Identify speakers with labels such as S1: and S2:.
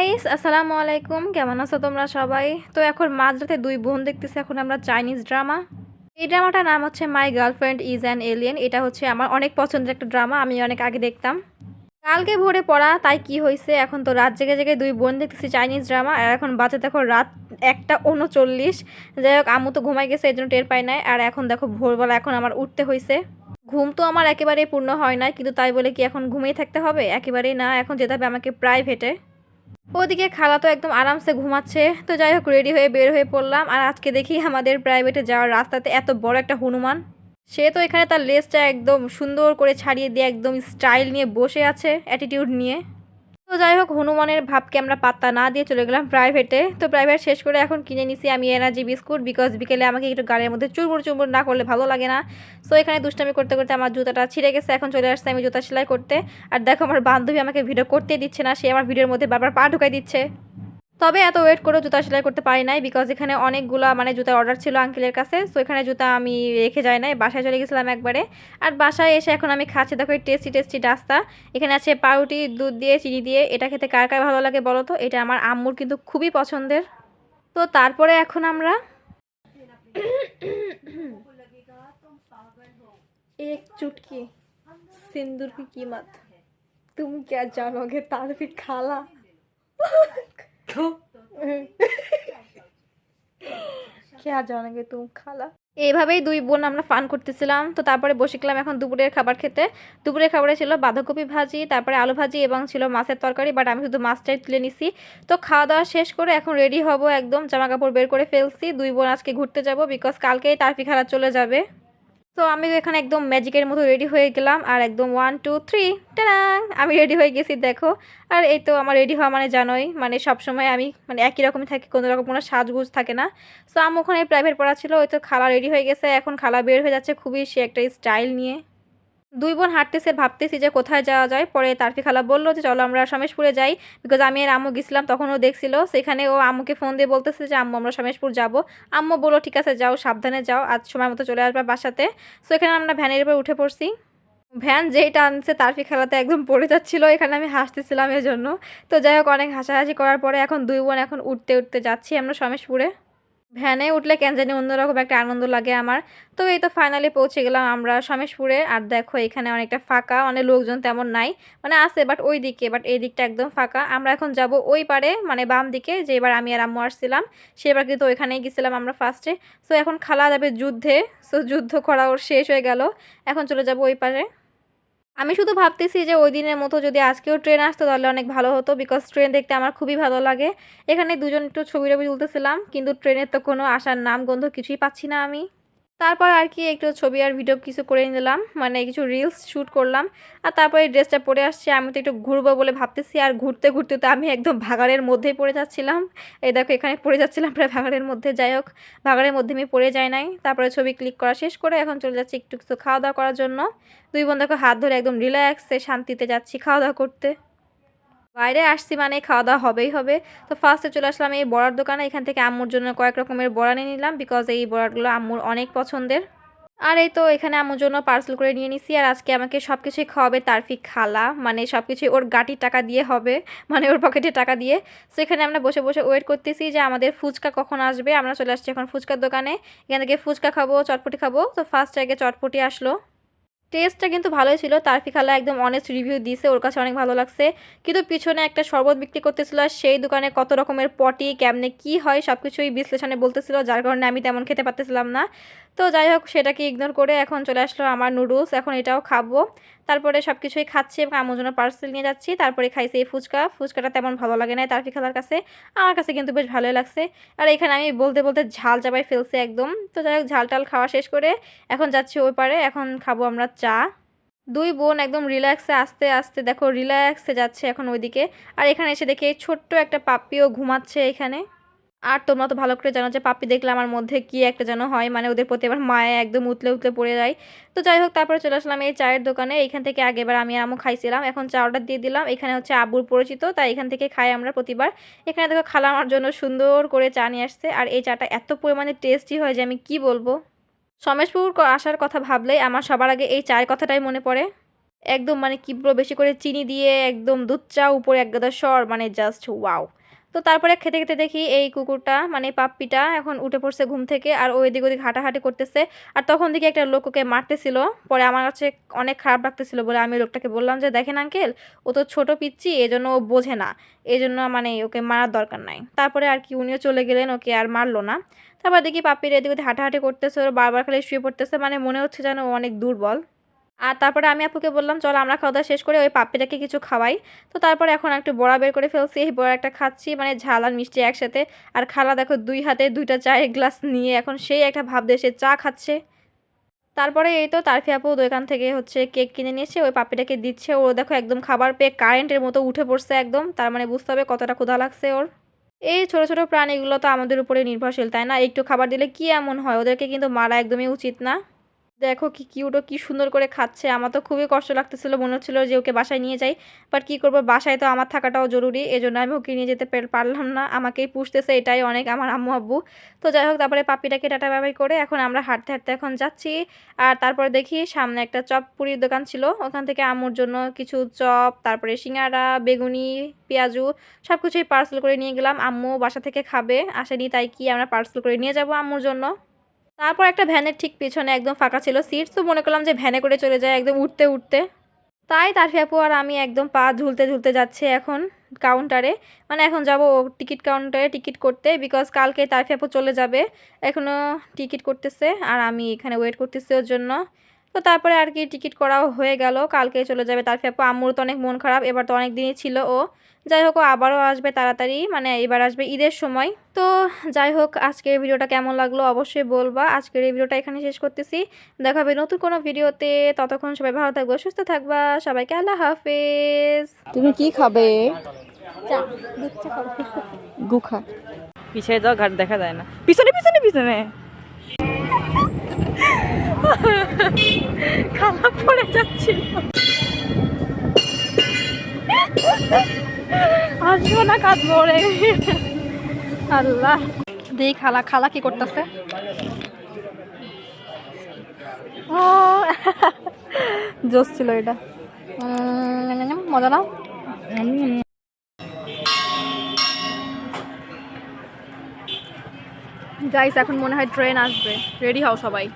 S1: Guys আসসালামু আলাইকুম। কেমন আছো তোমরা সবাই? তো এখন মাঝরাতে দুই বোন দেখতেছি, এখন আমরা চাইনিজ ড্রামা এই ড্রামাটার নাম হচ্ছে my girlfriend is an alien এটা হচ্ছে আমার অনেক পছন্দের একটা ড্রামা আমি অনেক আগে দেখতাম। কালকে ভোরে পড়া, তাই কি হয়েছে এখন তো রাত জেগে জেগে দুই বোন দেখতেছি চাইনিজ ড্রামা আর এখন বাজে দেখো রাত একটা উনচল্লিশ। যাই হোক, আম্মু তো ঘুমাই গেছে এই জন্য টের পাই নাই। আর এখন দেখো ভোরবেলা এখন আমার উঠতে হয়েছে ঘুম তো আমার একেবারেই পূর্ণ হয় না কিন্তু তাই বলে কি এখন ঘুমিয়ে থাকতে হবে? একেবারেই না, এখন যেতে হবে আমাকে প্রাইভেটে ওদিকে খালা তো একদম আরামসে ঘুমাচ্ছে। তো যাই হোক রেডি হয়ে বের হয়ে পড়লাম। আর আজকে দেখি আমাদের প্রাইভেটে যাওয়ার রাস্তাতে এত বড় একটা হনুমান। সে তো এখানে তার লেসটা একদম সুন্দর করে ছাড়িয়ে দিয়ে একদম স্টাইল নিয়ে বসে আছে অ্যাটিটিউড নিয়ে। তো যাই হোক, হনুমানের ভাবকে আমরা পাত্তা না দিয়ে চলে গেলাম প্রাইভেটে তো প্রাইভেট শেষ করে এখন কিনে নিছি আমি এনার্জি বিস্কুট বিকজ বিকেলে আমাকে একটু গাড়ির মধ্যে চুরমুর চুরমুর না করলে ভালো লাগে না। সো এখানে দুষ্টামি করতে করতে আমার জুতাটা ছিঁড়ে গেছে, এখন চলে আসছে আমি জুতা সেলাই করতে। আর দেখো আমার বান্ধবী আমাকে ভিডিও করতে দিচ্ছে না, সে আমার ভিডিওর মধ্যে বারবার পা ঢুকাই দিচ্ছে। তবে এত ওয়েট করে জুতা সেলাই করতে পারি নাই বিকজ এখানে অনেকগুলো মানে জুতার অর্ডার ছিল আঙ্কেলের কাছে। সো এখানে জুতা আমি রেখে যাই নাই, বাসায় চলে গেছিলাম একবারে। আর বাসায় এসে এখন আমি খাচ্ছি, দেখো টেস্টি টেস্টি ডাস্তা। এখানে আছে পাউরুটি, দুধ দিয়ে, চিনি দিয়ে। এটা খেতে কার কার ভালো লাগে বলো তো? এটা আমার আম্মুর কিন্তু খুবই পছন্দের। তো তারপরে এখন আমরা এক চুটকি সিন্দুর কি কিমাত? তুমি কে জানোগে তার ভি খালা। तो? খেয়া নাকি খালা এইভাবেই দুই বোন আমরা ফান করতেছিলাম। তো তারপরে বসেছিলাম এখন দুপুরের খাবার খেতে। দুপুরের খাবারে ছিল বাঁধাকপি ভাজি, তারপরে আলু ভাজি এবং ছিল মাছের তরকারি বাট আমি শুধু মাছটাই তুলে নিছি। তো খাওয়া দাওয়া শেষ করে এখন রেডি হব একদম জামা কাপড় বের করে ফেলছি। দুই বোন আজকে ঘুরতে যাব বিকজ কালকেই তারফি খারাপ চলে যাবে। তো আমি এখানে একদম ম্যাজিকের মতো রেডি হয়ে গেলাম আর একদম ওয়ান টু থ্রি টানাং আমি রেডি হয়ে গেছি, দেখো। আর এই তো আমার রেডি হওয়া মানে জানোই মানে সবসময় আমি মানে একই রকমই থাকি, কোনো রকম কোনো সাজগুজ থাকে না। সো আমি ওখানে প্রাইভেট পড়া ছিল ওই তো খালা রেডি হয়ে গেছে, এখন খালা বের হয়ে যাচ্ছে খুবই সে একটা স্টাইল নিয়ে। দুই বোন হাঁটতেছে, ভাবতেছি যে কোথায় যাওয়া যায়। পরে তারফি খালা বলল যে, চলো আমরা সমেশপুরে যাই। বিকজ আমি আর আম্মু গেছিলাম, তখন ও দেখছিল। সেখানে ও আম্মুকে ফোন দিয়ে বলতেছে যে, আম্মু, আমরা সমেশপুর যাব। আম্মু বলল, ঠিক আছে, যাও, সাবধানে যাও, আজ সময় মতো চলে আসবে বাসাতে। সো এখানে আমরা ভ্যানের উপরে উঠে পড়ছি। ভ্যান যেই টানছে তারফি খেলাতে একদম পড়ে যাচ্ছিল। এখানে আমি হাসতেছিলাম এর জন্য তো যাই হোক, অনেক হাসাহাসি করার পরে এখন দুই বোন এখন উঠতে উঠতে যাচ্ছি আমরা সমেশপুরে ভ্যানে উঠলে কেন জানি অন্যরকম একটা আনন্দ লাগে আমার। তো এই তো ফাইনালি পৌঁছে গেলাম আমরা সমেশপুরে আর দেখো, এখানে অনেকটা ফাঁকা, অনেক লোকজন তেমন নাই। মানে আছে বাট ওই দিকে বাট এই দিকটা একদম ফাঁকা। আমরা এখন যাব ওই পারে মানে বাম দিকে, যে এবার আমি আর আম্মু আসছিলাম। সেবার কিন্তু ওইখানেই গেছিলাম আমরা ফার্স্টে সো এখন খালা যাবে যুদ্ধে সো যুদ্ধ করা ওর শেষ হয়ে গেল। এখন চলে যাব ওই পারে। আমি শুধু ভাবতেছি যে ওই দিনের মতো যদি আজকেও ট্রেন আসতো তাহলে অনেক ভালো হতো বিকজ ট্রেন দেখতে আমার খুবই ভালো লাগে। এখানে দুজন একটু ছবি টবি তুলতেছিলাম, কিন্তু ট্রেনের তো কোনো আসার নাম গন্ধ কিছুই পাচ্ছি না আমি। তারপর আর কি একটু ছবি আর ভিডিও কিছু করে নিলাম মানে কিছু রিলস শ্যুট করলাম। আর তারপরে ড্রেসটা পরে আসছে, আমি তো একটু ঘুরবো বলে ভাবতেছি, আর ঘুরতে ঘুরতে তো আমি একদম ভাগাড়ের মধ্যেই পড়ে যাচ্ছিলাম। এই দেখো, এখানে পড়ে যাচ্ছিলাম প্রায় ভাগাড়ের মধ্যে, যাই হোক, ভাগাড়ের মধ্যে আমি পড়ে যাই নাই। তারপরে ছবি ক্লিক করা শেষ করে এখন চলে যাচ্ছি একটু কিছু খাওয়া দাওয়া করার জন্য। দুই বোন দেখো হাত ধরে একদম রিল্যাক্সে শান্তিতে যাচ্ছি খাওয়া দাওয়া করতে। বাইরে আসছি মানে খাওয়া দাওয়া হবেই হবে। তো ফার্স্টে চলে আসলাম এই বড়ার দোকানে। এখান থেকে আম্মুর জন্য কয়েক রকমের বড়া নিয়ে নিলাম বিকজ এই বড়াগুলো আম্মুর অনেক পছন্দের। আর এই তো এখানে আম্মুর জন্য পার্সেল করে নিয়ে নিছি আর আজকে আমাকে সব কিছুই খাওয়াবে তারফি খালা। মানে সব কিছুই ওর গাটির টাকা দিয়ে হবে। মানে ওর পকেটে টাকা দিয়ে। সো এখানে আমরা বসে বসে ওয়েট করতেছি যে আমাদের ফুচকা কখন আসবে। আমরা চলে আসছি এখন ফুচকার দোকানে। এখান থেকে ফুচকা খাব, চটপটি খাব। তো ফার্স্ট আগে চটপটি আসলো। টেস্টটা কিন্তু ভালোই ছিল। তারফি খালা একদম অনেস্ট রিভিউ দিয়েছে, ওর কাছে অনেক ভালো লাগছে। কিন্তু পিছনে একটা শরবত বিক্রি করতেছিল আর সেই দোকানে কত রকমের পটি, কেমনে কি হয় সব কিছুই বিশ্লেষণে বলতেছিল, যার কারণে আমি তেমন খেতে পারতেছিলাম না। তো যাই হোক, সেটাকে ইগনোর করে এখন চলে আসলো আমার নুডলস এখন এটাও খাব। তারপরে সব কিছুই খাচ্ছি এবং আমার জন্য পার্সেল নিয়ে যাচ্ছি। তারপরে খাইছি এই ফুচকা। ফুচকাটা তেমন ভালো লাগে না তারফি খালার কাছে। আমার কাছে কিন্তু বেশ ভালোই লাগছে। আর এখানে আমি বলতে বলতে ঝাল চাপাই ফেলছি একদম। তো যাই হোক, ঝাল টাল খাওয়া শেষ করে এখন যাচ্ছি ওই পারে। এখন খাব আমরা চা। দুই বোন একদম রিল্যাক্সে আস্তে আস্তে দেখো রিল্যাক্সে যাচ্ছে এখন ওইদিকে। আর এখানে এসে দেখে ছোট্ট একটা পাপ্পিও ঘুমাচ্ছে এখানে। আর তোমরা তো ভালো করে জানো যে পাপ্পি দেখলে আমার মধ্যে কি একটা যেন হয় মানে ওদের প্রতি এবার মায়ে একদম উতলে উতলে পড়ে যায়। তো যাই হোক, তারপরে চলে আসলাম এই চায়ের দোকানে। এইখান থেকে আগেবার আমি আর আমু খাইছিলাম। এখন চা অর্ডার দিয়ে দিলাম। এখানে হচ্ছে আবুর পরিচিত, তাই এখান থেকে খাই আমরা প্রতিবার। এখানে দেখো খালা আমার জন্য সুন্দর করে চা নিয়ে আসছে। আর এই চাটা এত পরিমাণে টেস্টি হয় যে আমি কি বলব? সমেশপুর আসার কথা ভাবলেই আমার সবার আগে এই চায়ের কথাটাই মনে পড়ে। একদম মানে কি বলব, বেশি করে চিনি দিয়ে একদম দুধ চা উপরে এক গাদা সর মানে জাস্ট ওয়াও তো তারপরে খেতে খেতে দেখি এই কুকুরটা মানে পাপ্পিটা এখন উঠে পড়ছে ঘুম থেকে আর ওই দিক ওদিক হাঁটাহাঁটি করতেছে। আর তখন দেখি একটা লোক ওকে মারতেছিল, পরে আমার কাছে অনেক খারাপ লাগতেছিল বলে আমি লোকটাকে বললাম যে, দেখেন আঙ্কেল ও তো ছোট পিচ্ছি এজন্য ও বোঝে না এই জন্য মানে ওকে মারার দরকার নাই। তারপরে আর কি উনিও চলে গেলেন, ওকে আর মারলো না। তারপর দেখি পাপ্পির এদিক ওদিক হাঁটাহাঁটি করতেছে ওর বারবার খালি শুয়ে পড়তেছে মানে মনে হচ্ছে যেন ও অনেক দুর্বল। আর তারপরে আমি আপুকে বললাম, চলো আমরা খাওয়া দাওয়া শেষ করে ওই পাপ্পিটাকে কিছু খাওয়াই। তো তারপরে এখন একটু বড়া বের করে ফেলছি, এই বড়া একটা খাচ্ছি মানে ঝাল আর মিষ্টি একসাথে। আর খালা দেখো দুই হাতে দুইটা চায়ের গ্লাস নিয়ে এখন সেই একটা ভাব দিয়ে সে চা খাচ্ছে। তারপরে এই তো তারফি আপু দোকান থেকে হচ্ছে কেক কিনে নিয়েছে ওই পাপিটাকে দিচ্ছে। ও দেখো একদম খাবার পেয়ে কারেন্টের মতো উঠে পড়ছে একদম, তার মানে বুঝতে হবে কতটা ক্ষুধা লাগছে ওর। এই ছোট ছোট প্রাণীগুলো তো আমাদের উপরে নির্ভরশীল, তাই না? একটু খাবার দিলে কি এমন হয়? ওদেরকে কিন্তু মারা একদমই উচিত না। দেখো কি কিউট কি সুন্দর করে খাচ্ছে। আমার তো খুবই কষ্ট লাগতেছিল, মনে হচ্ছিল যে ওকে বাসায় নিয়ে যাই বাট কি করব, বাসায় তো আমার থাকাটাও জরুরি এই জন্য আমি ওকে নিয়ে যেতে পারলাম না। আমাকেই পুষতেছে, এটাই অনেক আমার আম্মু আব্বু। তো যাই হোক, তারপরে পাপিটাকে টাটা বাবাই করে এখন আমরা হাঁটতে হাঁটতে এখন যাচ্ছি। আর তারপরে দেখি সামনে একটা চপ পুরির দোকান ছিল, ওখান থেকে আম্মুর জন্য কিছু চপ, তারপরে সিঙ্গারা, বেগুনি, পেঁয়াজু সব কিছুই পার্সেল করে নিয়ে গেলাম। আম্মু বাসা থেকে খাবে, আসেনি, তাই কি আমরা পার্সেল করে নিয়ে যাব আম্মুর জন্য? তারপর একটা ভ্যানের ঠিক পিছনে একদম ফাঁকা ছিল সিট তো মনে করলাম যে ভ্যানে করে চলে যায় একদম উঠতে উঠতে। তাই তারফি আপু আর আমি একদম পা ঝুলতে ঝুলতে যাচ্ছে এখন কাউন্টারে মানে এখন যাব টিকিট কাউন্টারে টিকিট করতে বিকজ কালকে তারফি আপু চলে যাবে। এখনও টিকিট করতেছে আর আমি এখানে ওয়েট করতেছি ওর জন্য। তো তারপরে আর কি টিকিট করাও হয়ে গেল কালকে চলে যাবে তারফি আপু আম্মুর তো অনেক মন খারাপ এবার তো অনেক দিনই ছিল ও। যাই হোক ও আবারও আসবে তাড়াতাড়ি মানে এবার আসবে ঈদের সময়। তো যাই হোক আজকের ভিডিওটা কেমন লাগল অবশ্যই বলবা। আজকের এই ভিডিওটা এখানে শেষ করতেছি। দেখা হবে নতুন কোনো ভিডিওতে। ততক্ষণ সবাই ভালো থাকব সুস্থ থাকবা। সবাইকে আল্লাহ হাফেজ।
S2: তুমি কি খাবে?
S1: চা দুধ চা খাব।
S2: গুখা। পিছিয়ে যাও ঘাট দেখা যায় না। পিছনে পিছনে পিছনে। খালা পড়ে যাচ্ছিল। আসব না কাঁদবো রে আল্লাহ।
S1: দেই খালা খালা কি করতেছে? ও। জোস ছিল এটা। মজা না গাইস এখন মনে হয় ট্রেন আসবে। রেডি হও সবাই।